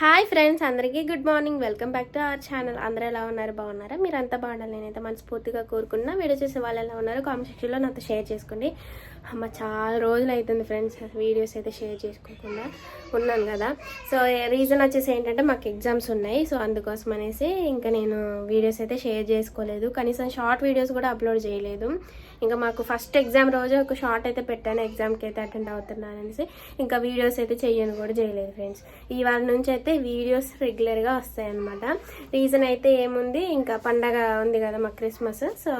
Hi friends అందరికీ good morning. Welcome back to our channel. అందరూ ఎలా ఉన్నారు? బాగున్నారా? మీరు అంతా బాగుండాలి నేనైతే మనస్ఫూర్తిగా కోరుకున్నా వీడియో చేసే వాళ్ళు ఎలా ఉన్నారు కామెంట్ సెక్షన్లో నాతో షేర్ చేసుకోండి. అమ్మ చాలా రోజులు అవుతుంది ఫ్రెండ్స్ వీడియోస్ అయితే షేర్ చేసుకోకుండా ఉన్నాను కదా. సో రీజన్ వచ్చేసి ఏంటంటే మాకు ఎగ్జామ్స్ ఉన్నాయి. సో అందుకోసం అనేసి ఇంకా నేను వీడియోస్ అయితే షేర్ చేసుకోలేదు. కనీసం షార్ట్ వీడియోస్ కూడా అప్లోడ్ చేయలేదు. ఇంకా మాకు ఫస్ట్ ఎగ్జామ్ రోజు ఒక షార్ట్ అయితే పెట్టాను. ఎగ్జామ్కి అయితే అటెండ్ అవుతున్నాను అనేసి. ఇంకా వీడియోస్ అయితే చేయను కూడా చేయలేదు ఫ్రెండ్స్ ఇవాళ నుంచి అయితే వీడియోస్ రెగ్యులర్గా వస్తాయి అనమాట రీజన్ అయితే ఏముంది? ఇంకా పండగ ఉంది కదా మా క్రిస్మస్ సో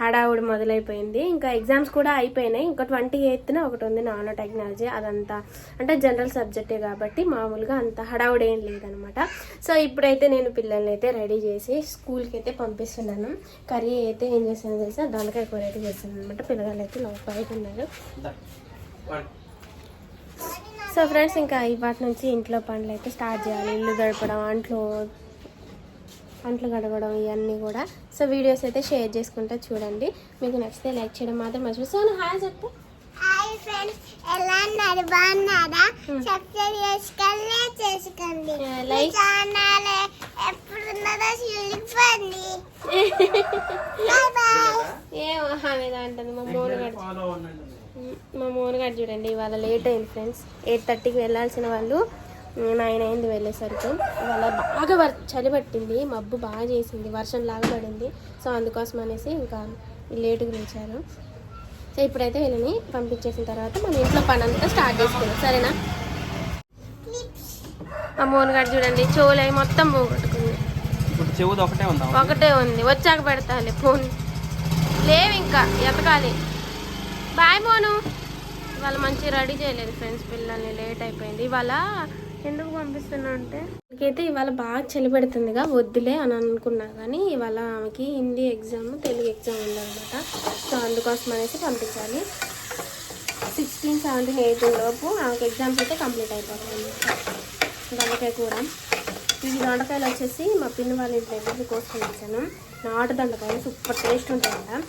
హడావుడి మొదలైపోయింది. ఇంకా ఎగ్జామ్స్ కూడా అయిపోయినాయి. ఇంకా ట్వంటీ ఎయిత్న ఒకటి ఉంది నానో టెక్నాలజీ. అదంతా అంటే జనరల్ సబ్జెక్టే కాబట్టి మామూలుగా అంత హడావుడి ఏం లేదనమాట. సో ఇప్పుడైతే నేను పిల్లల్ని అయితే రెడీ చేసి స్కూల్కి అయితే పంపిస్తున్నాను. కర్రీ అయితే ఏం చేస్తానో తెలుసా? దొండకాయ కూర అయితే చేస్తాను అనమాట పిల్లగాళ్ళు అయితే లోపల ఉన్నారు సో ఫ్రెండ్స్ ఇంకా ఇవాటి నుంచి ఇంట్లో పనులు అయితే స్టార్ట్ చేయాలి. ఇల్లు గడపడం అంట్లో అంట్లు గడగడం ఇవన్నీ కూడా. సో వీడియోస్ అయితే షేర్ చేసుకుంటా చూడండి. మీకు నచ్చితే లైక్ చేయడం మాత్రం మర్చిపో సో హాయ్ చెప్పు. హాయ్ ఫ్రెండ్స్ ఎలా ఉన్నారు? బాగున్నారా? సబ్స్క్రైబ్ చేసుకోండి చేసుకోండి. Yeah, like- ఛానల్ చూడండి బాయ్ ఏ మీద అంటుంది. మా మోను గడి మా మోను గడి చూడండి ఇవాళ లేట్ అయింది ఫ్రెండ్స్ ఎయిట్ థర్టీకి వెళ్ళాల్సిన వాళ్ళు నైన్ అయింది వెళ్ళేసరికి. ఇవాళ బాగా వర్ చలి పట్టింది మబ్బు బాగా చేసింది వర్షం లాగా పడింది. సో అందుకోసం అనేసి ఇంకా లేటుగా లేచారు సో ఇప్పుడైతే వీళ్ళని పంపించేసిన తర్వాత మన ఇంట్లో పని అంతా స్టార్ట్ చేసుకున్నాం సరేనా మోను గడి చూడండి చోలై మొత్తం పోగొట్టుకుంది. ఒకటే ఉందా ఒకటే ఉంది. వచ్చాక పెడతాలే ఫోన్. లేవు ఇంకా ఎతకాలి. బాయ్ మోను. ఇవాళ మంచి రెడీ చేయలేదు ఫ్రెండ్స్ పిల్లల్ని లేట్ అయిపోయింది. ఇవాళ ఎందుకు పంపిస్తున్నా అంటే? అయితే ఇవాళ బాగా చలి పెడుతుందిగా వద్దులే అని అనుకున్నా కానీ ఇవాళ ఆమెకి హిందీ ఎగ్జామ్ తెలుగు ఎగ్జామ్ ఉందన్నమాట. సో అందుకోసం అనేసి పంపించాలి. సిక్స్టీన్ సెవెంటీన్ ఎయిటీన్ లోపు ఆమెకి ఎగ్జామ్స్ అయితే కంప్లీట్ అయిపోతాయి దొండకాయ కూర. ఈ దొండకాయలు వచ్చేసి మా పిన్ని వాళ్ళ ఇంటి దగ్గర కోసుకొని వచ్చాను. నాటు దొండకాయలు సూపర్ టేస్ట్ ఉంటాయంట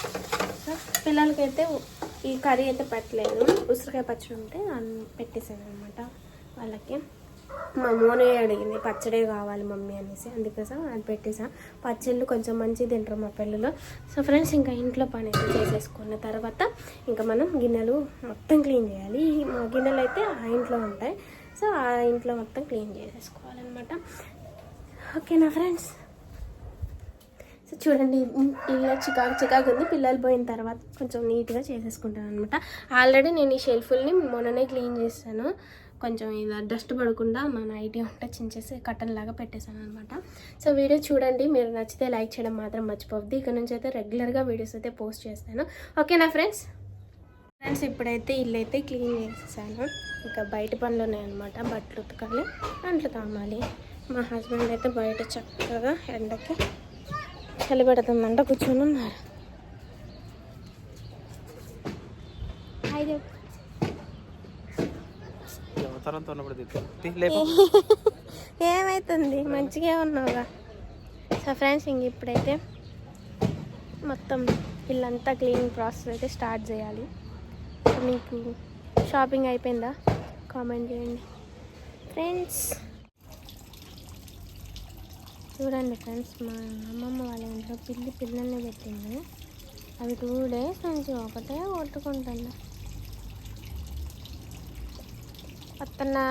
సో పిల్లలకైతే ఈ కర్రీ అయితే పెట్టలేదు. ఉసిరికాయ పచ్చడి ఉంటే అన్ని పెట్టేసాను అనమాట వాళ్ళకి. మా మోనే అడిగింది పచ్చడే కావాలి మమ్మీ అనేసి. అందుకోసం అది పెట్టేసా పచ్చళ్ళు కొంచెం మంచిగా తింటారు మా పిల్లలు సో ఫ్రెండ్స్ ఇంకా ఇంట్లో పని అయితే చేసేసుకున్న తర్వాత ఇంకా మనం గిన్నెలు మొత్తం క్లీన్ చేయాలి. మా గిన్నెలు అయితే ఆ ఇంట్లో ఉంటాయి. సో ఆ ఇంట్లో మొత్తం క్లీన్ చేసేసుకోవాలన్నమాట. ఓకేనా ఫ్రెండ్స్? సో చూడండి ఇలా చికాకు చికాకు ఉంది. పిల్లలు పోయిన తర్వాత కొంచెం నీట్గా చేసేసుకుంటాను అనమాట ఆల్రెడీ నేను ఈ షెల్ఫుల్ని మొన్ననే క్లీన్ చేస్తాను కొంచెం ఇలా డస్ట్ పడకుండా మన ఐడియా ఉంటే చించేసి కట్టన్ లాగా పెట్టేశాను అనమాట సో వీడియో చూడండి మీరు నచ్చితే లైక్ చేయడం మాత్రం మర్చిపోవద్దు. ఇక్కడ నుంచి అయితే రెగ్యులర్గా వీడియోస్ అయితే పోస్ట్ చేస్తాను. ఓకేనా ఫ్రెండ్స్? ఫ్రెండ్స్ ఇప్పుడైతే ఇల్లు అయితే క్లీన్ చేసేసాను. ఇంకా బయట పనులు ఉన్నాయన్నమాట బట్టలు ఉతకాలి అంట్లు తమ్మాలి మా హస్బెండ్ అయితే బయట చక్కగా ఎండకి చలి పెడుతుందంట కూర్చొని ఉన్నారు. హాయ్ ఉన్నప్పుడు ఏమైతుంది? మంచిగా ఉన్నావుగా. సో ఫ్రెండ్స్ ఇంక ఇప్పుడైతే మొత్తం ఇల్లంతా క్లీనింగ్ ప్రాసెస్ అయితే స్టార్ట్ చేయాలి. మీకు షాపింగ్ అయిపోయిందా? కామెంట్ చేయండి. ఫ్రెండ్స్ చూడండి ఫ్రెండ్స్ మా అమ్మమ్మ వాళ్ళ ఇంట్లో పిల్లి పిల్లల్ని పెట్టింది. అవి టూ డేస్ నుంచి ఒకటే కొట్టుకుంటుంది వస్తున్నా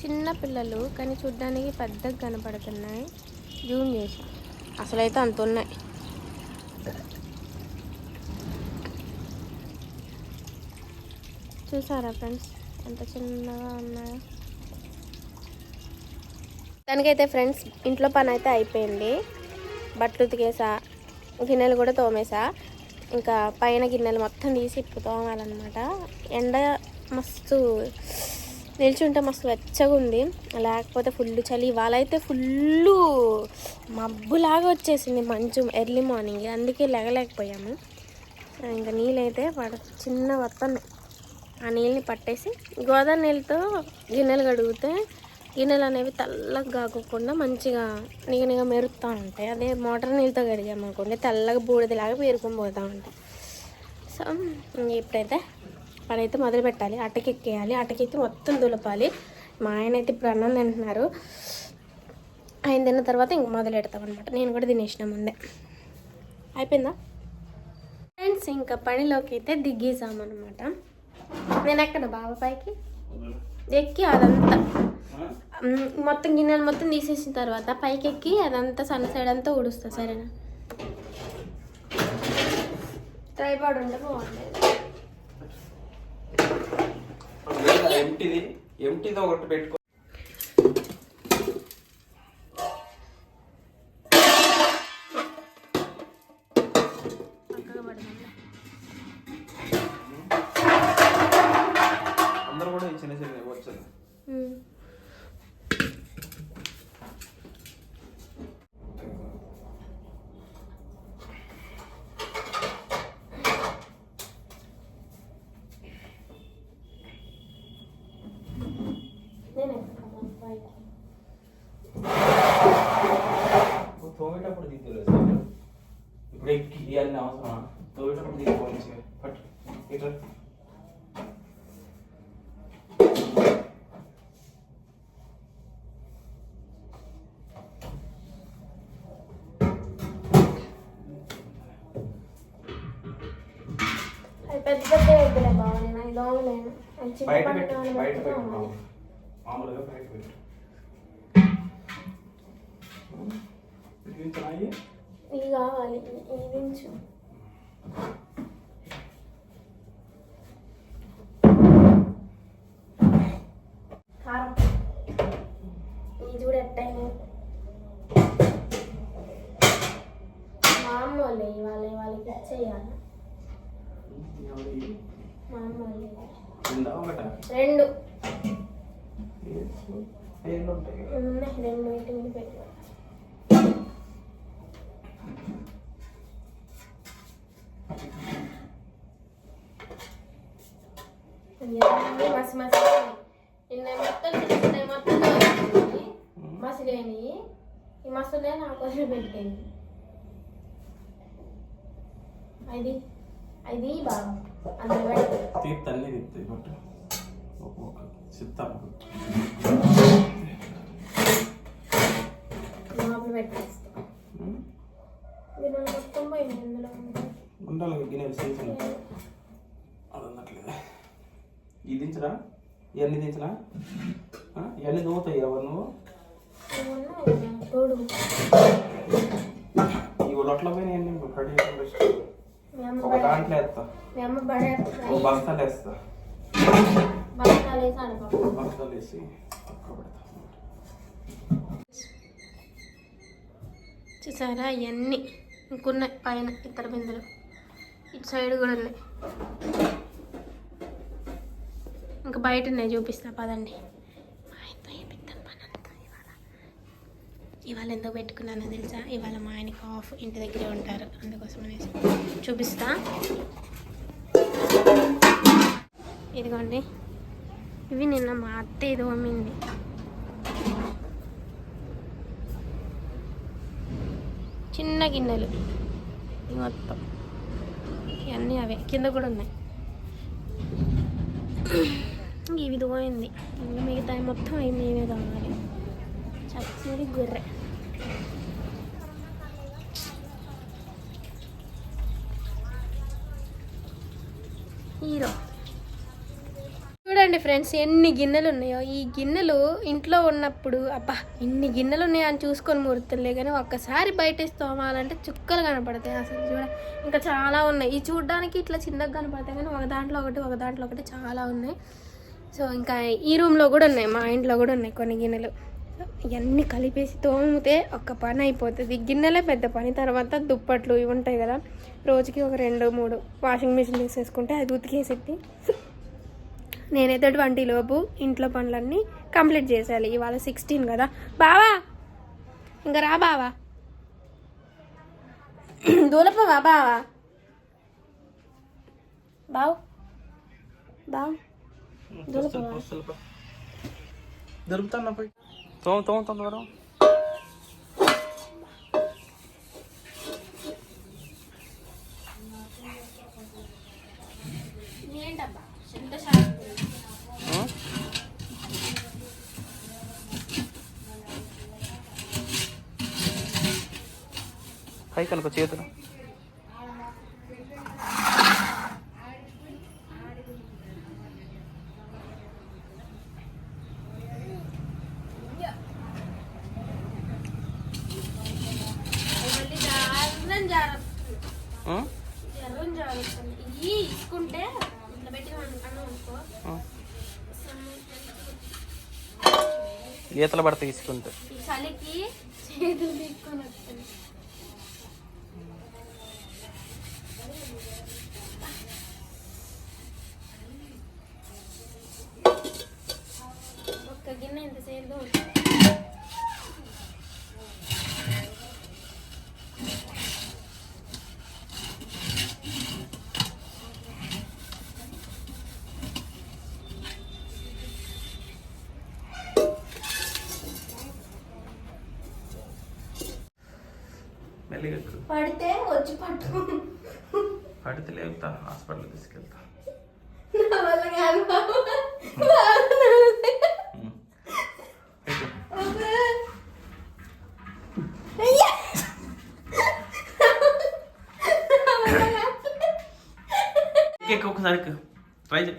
చిన్న పిల్లలు కానీ చూడ్డానికి పెద్దగా కనపడుతున్నాయి. జూమ్ చేసి. అసలైతే అంత ఉన్నాయి. చూసారా ఫ్రెండ్స్? ఎంత చిన్నగా ఉన్నాయో. దానికైతే ఫ్రెండ్స్ ఇంట్లో పని అయితే అయిపోయింది. బట్టలు ఉతికేసా. గిన్నెలు కూడా తోమేసా. ఇంకా పైన గిన్నెలు మొత్తం తీసి ఇప్పుడు తోమాలన్నమాట. ఎండ మస్తు నిల్చుంటే మస్తు వెచ్చగా ఉంది లేకపోతే ఫుల్ చలి. ఇవాళ అయితే ఫుల్ మబ్బులాగా వచ్చేసింది మంచు ఎర్లీ మార్నింగ్. అందుకే లెగలేకపోయాము. ఇంకా నీళ్ళైతే పడ చిన్న వస్తున్నాయి ఆ నీళ్ళని పట్టేసి గోదావరి నీళ్ళతో గిన్నెలు కడిగితే గిన్నెలు అనేవి తెల్లగా కాకుండా మంచిగా నిగనిగా మెరుస్తూ ఉంటాయి. అదే మోటార్ నీళ్ళతో కడిగామనుకోండి తెల్లగా బూడిదలాగా పేరుకొని పోతూ ఉంటాయి. సో ఇప్పుడైతే పని అయితే మొదలు పెట్టాలి. అటకెక్కేయాలి. అటకెక్కి మొత్తం దులపాలి. మా ఆయన అయితే ఇప్పుడు అన్నం తింటున్నారు. ఆయన తిన్న తర్వాత ఇంక మొదలు పెడతాం అనమాట నేను కూడా తినేసిన ముందే. అయిపోయిందా? ఫ్రెండ్స్ ఇంకా పనిలోకి అయితే దిగేసామన్నమాట. నేను ఎక్కడ? బాబా పైకి? ఎక్కి అదంతా. మొత్తం గిన్నెలు మొత్తం తీసేసిన తర్వాత పైకి ఎక్కి అదంతా సన్న సైడ్ అంతా ఊడుస్తా సరేనా? ట్రైపాడ్ ఉంటే బాగుండేది ఎంటిది ఒకటి పెట్టుకో పెద్ద పెద్ద వద్దులే బావ నేను చిన్న బయట పెట్టు కావాలి బయట పెట్టు. మామూలుగా. బయట పెట్టు. కావాలి దించు. కారం. ఇది చూడు ఎట్టయినా మా అమ్మ వాళ్ళే ఇవాళ వాళ్ళకి ఇచ్చేయాలి. మా అమ్మ వాళ్ళే ఉందా ఒకట రెండు పేర్లు ఉంటాయి ఉన్నాయి రెండు ఇంటి మీద పెట్టి ఇవన్నీ మసి మసి నిన్న మొత్తం నిన్న మొత్తం కాల్చింది. మసిలేని ఈ మసులే నా కోసం పెట్టింది అది అది బాగా తీర్థ అన్నీ తీర్థి పట్టు ఒక్కొక్క ఇందులో ఉండాలి గిన్నెలు అది అందట్లేదు ఇది దించరా? ఇవన్నీ దించరా? ఇవన్నీ దోవుతాయి ఎవరు నువ్వు? ఈ లొట్ల పైన మీ అమ్మ ఒక బడే దాంట్లో వేస్తా. మీ అమ్మ బడే ఒక బస్తాలు వేస్తా. బస్తాలు వేసి చూసారా? ఇవన్నీ ఇంకున్నాయి పైన ఇతర బిందులు. ఇటు సైడ్ కూడా ఉన్నాయి. ఇంకా బయట ఉన్నాయి చూపిస్తా పదండి మా ఆయనతో వేపిస్తాను పని అంతా ఇవాళ ఇవాళ ఎందుకు పెట్టుకున్నానో తెలుసా? ఇవాళ మా ఆయనకి ఆఫ్ ఇంటి దగ్గరే ఉంటారు. అందుకోసం అనేసి చూపిస్తా. ఇదిగోండి. ఇవి నిన్న మా అత్త ఇది అమ్మింది. చిన్న గిన్నెలు. మొత్తం. ఇవన్నీ అవే. కింద కూడా ఉన్నాయి. ఇంక ఇవి దోయింది ఇంకా మిగతా మొత్తం అవి మేమే కావాలి చచ్చడి గొర్రె. హీరో. చూడండి ఫ్రెండ్స్ ఎన్ని గిన్నెలు ఉన్నాయో ఈ గిన్నెలు ఇంట్లో ఉన్నప్పుడు అబ్బా ఇన్ని గిన్నెలు ఉన్నాయో అని చూసుకొని మురుతులే కానీ ఒక్కసారి బయట తోమాలంటే చుక్కలు కనపడతాయి అసలు చూడ. ఇంకా చాలా ఉన్నాయి. ఈ చూడడానికి ఇట్లా చిన్నగా కనపడతాయి కానీ ఒక దాంట్లో ఒకటి ఒక దాంట్లో ఒకటి చాలా ఉన్నాయి. సో ఇంకా ఈ రూమ్లో కూడా ఉన్నాయి మా ఇంట్లో కూడా ఉన్నాయి కొన్ని గిన్నెలు. ఇవన్నీ కలిపేసి తోమితే ఒక పని అయిపోతుంది. గిన్నెలే పెద్ద పని తర్వాత దుప్పట్లు ఇవి ఉంటాయి కదా రోజుకి ఒక రెండు మూడు వాషింగ్ మిషన్ తీసేసుకుంటే అది ఉతికేసిద్ది నేనైతే ట్వంటీ లోపు ఇంట్లో పనులన్నీ కంప్లీట్ చేసేయాలి. ఇవాళ సిక్స్టీన్ కదా. బావా! ఇంకా రా బావా. దూలపవా బావా. బావు. బావు. దూలపవా దొరుకుతాను తోమ తోమ తోమ దూరం పైకి అనుకో చేతులు. పడితే వచ్చి పట్టు. పడితే లేపుతా హాస్పిటల్ తీసుకెళ్తా. ఒకసారి ట్రై చేయి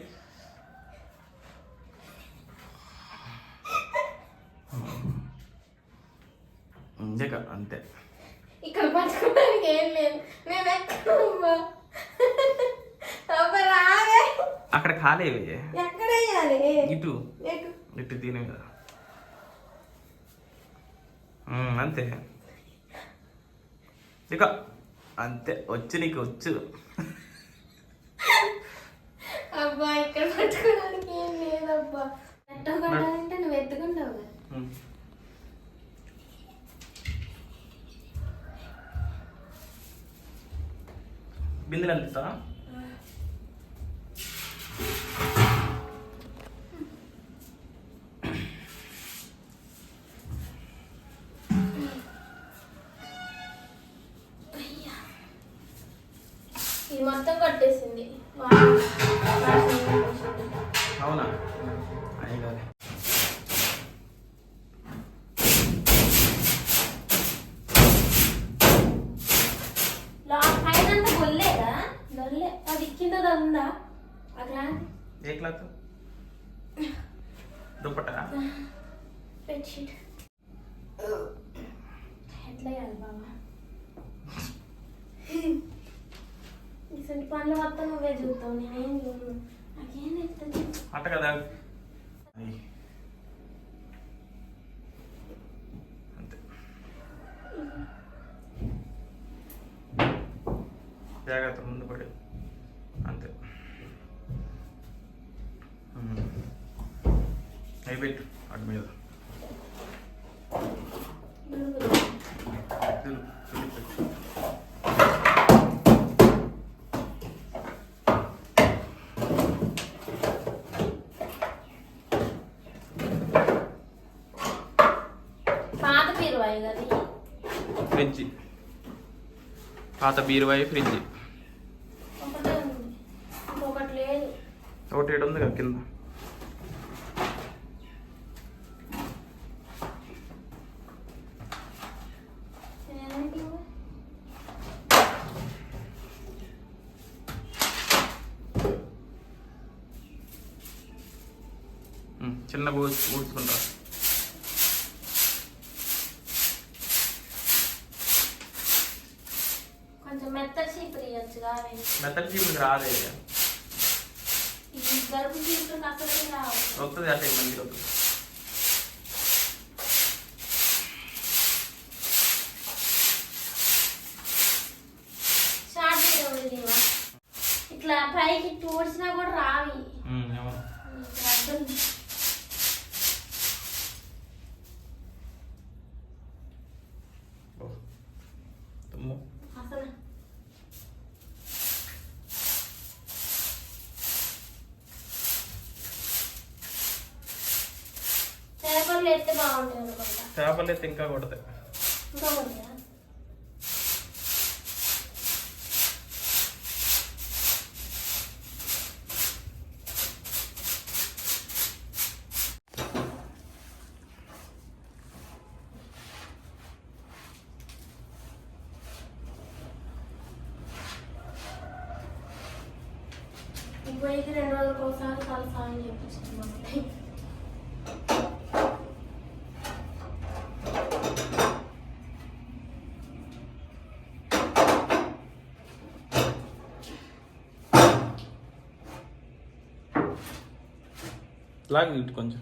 అంతే అంతే. ఇక్కడ పట్టుకోవడానికి ఏం లేదు. మేము ఎక్కడ అక్కడ ఖాళీ ఎక్కడ ఇటు. ఇటు. దీని మీద. అంతే. ఇక అంతే. వచ్చి నీకు వచ్చు. ఎందుకు అందిస్తావా ఈ మొత్తం కట్టేసి agradável. Aí. పాత బీరువాయి ఫ్రిడ్జ్. ఒకటి ఉంది కదా కింద. ఇట్లా పైకి తూడ్చినా కూడా రావి చేపలు ఎత్తే బాగుంటుంది అనుకుంటా చేపలు ఎత్తే ఇంకా కొడతాయి ఇంకా పొయ్యికి రెండు రోజులకు ఒకసారి తల సాయం చేయించుకున్నాం లాగ్ ఇటు కొంచెం.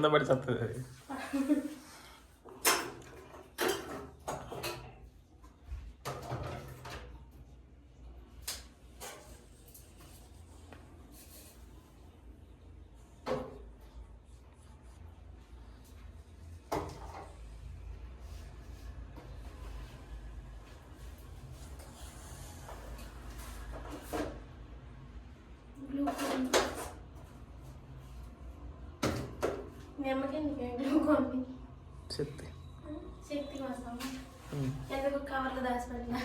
కింద శక్తి కోసం ఎందుకు కవర్లు దాచిపెట్టినా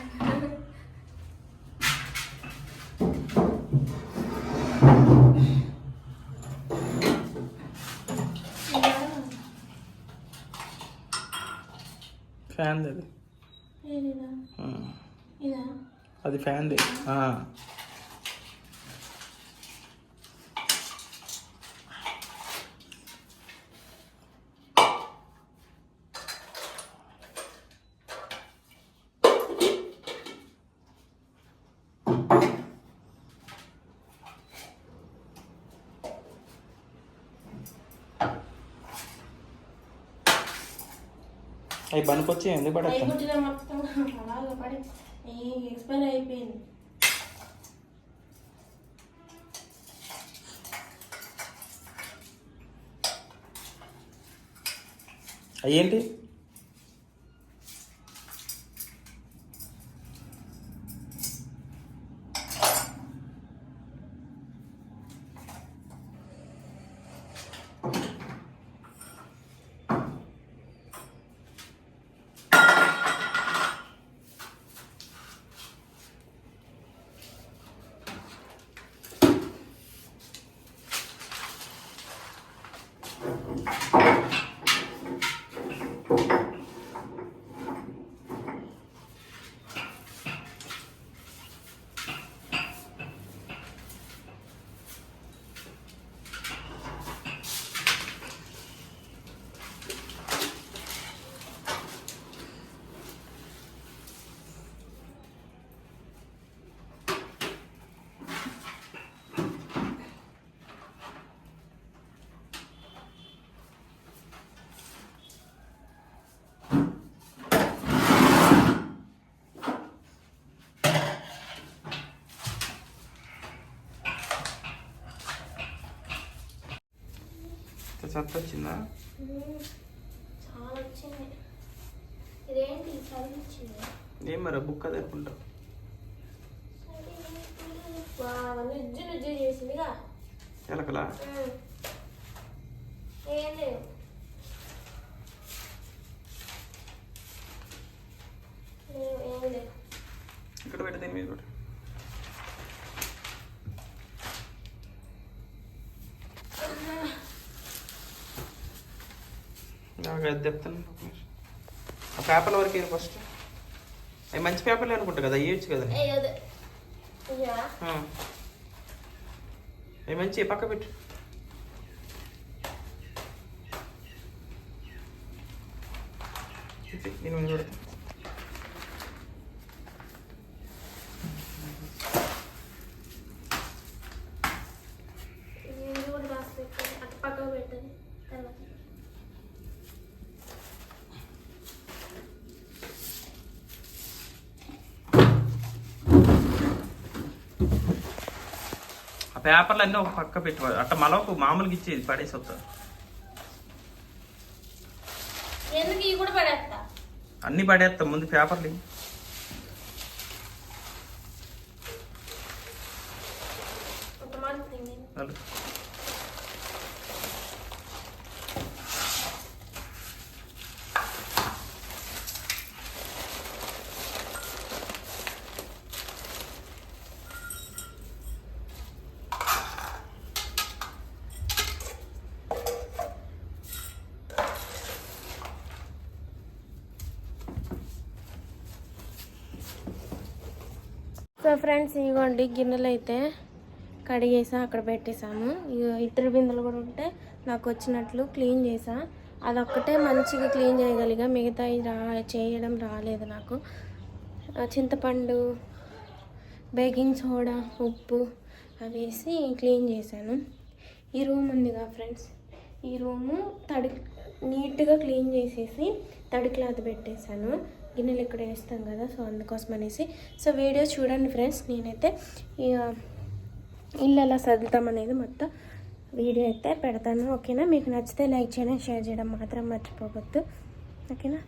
ఫ్యాన్ అది అది ఫ్యాన్ది. అవి పనికొచ్చి ఎందుకు పడతాం మొత్తం అలాగ పడి ఎక్స్పైర్ అయిపోయింది. అయ్యేంటి? చెత్త వచ్చిందా చాలా వచ్చింది. ఇదేంటి చదువు వచ్చింది ఏం మరి బుక్ అది అనుకుంటా. నుజ్జు నుజ్జు చేసిందిగా. ఎలకలా? ఏం లేదు లేవు, ఏం లేదు ఇక్కడ పెట్టి దీని మీద కూడా నాకు అది చెప్తాను. ఆ పేపర్ల వరకు ఏంటి ఫస్ట్ అవి మంచి పేపర్లు అనుకుంటా కదా ఇవ్వచ్చు కదా. అవి మంచి పక్క పెట్టు. ఇది, దీని మీద పెడతా ఇది కూడా రాసి పెట్టాలి. అటు పక్కకు పెట్టండి తర్వాత ఆ పేపర్లు అన్నీ ఒక పక్క పెట్టుకోవాలి అట్ట మలవకు మామూలుగా ఇచ్చేది పడేసి వస్తా. అన్ని పడేస్తాం ముందు పేపర్లు. సో ఫ్రెండ్స్ ఇదిగోండి గిన్నెలు అయితే కడిగేసా అక్కడ పెట్టేసాము. ఇతర బిందెలు కూడా ఉంటే నాకు వచ్చినట్లు క్లీన్ చేసా. అదొక్కటే మంచిగా క్లీన్ చేయగలిగా మిగతా రా చేయడం రాలేదు నాకు. చింతపండు బేకింగ్ సోడా ఉప్పు అవి వేసి క్లీన్ చేశాను. ఈ రూమ్ ఉందిగా ఫ్రెండ్స్. ఈ రూము తడి నీట్గా క్లీన్ చేసేసి తడి క్లాత్ పెట్టేశాను. గిన్నెలు ఇక్కడ వేస్తాం కదా సో అందుకోసం అనేసి. సో వీడియో చూడండి ఫ్రెండ్స్ నేనైతే ఇక ఇల్లు ఎలా సర్దుతాం అనేది మొత్తం వీడియో అయితే పెడతాను ఓకేనా? మీకు నచ్చితే లైక్ చేయడం షేర్ చేయడం మాత్రం మర్చిపోవద్దు ఓకేనా?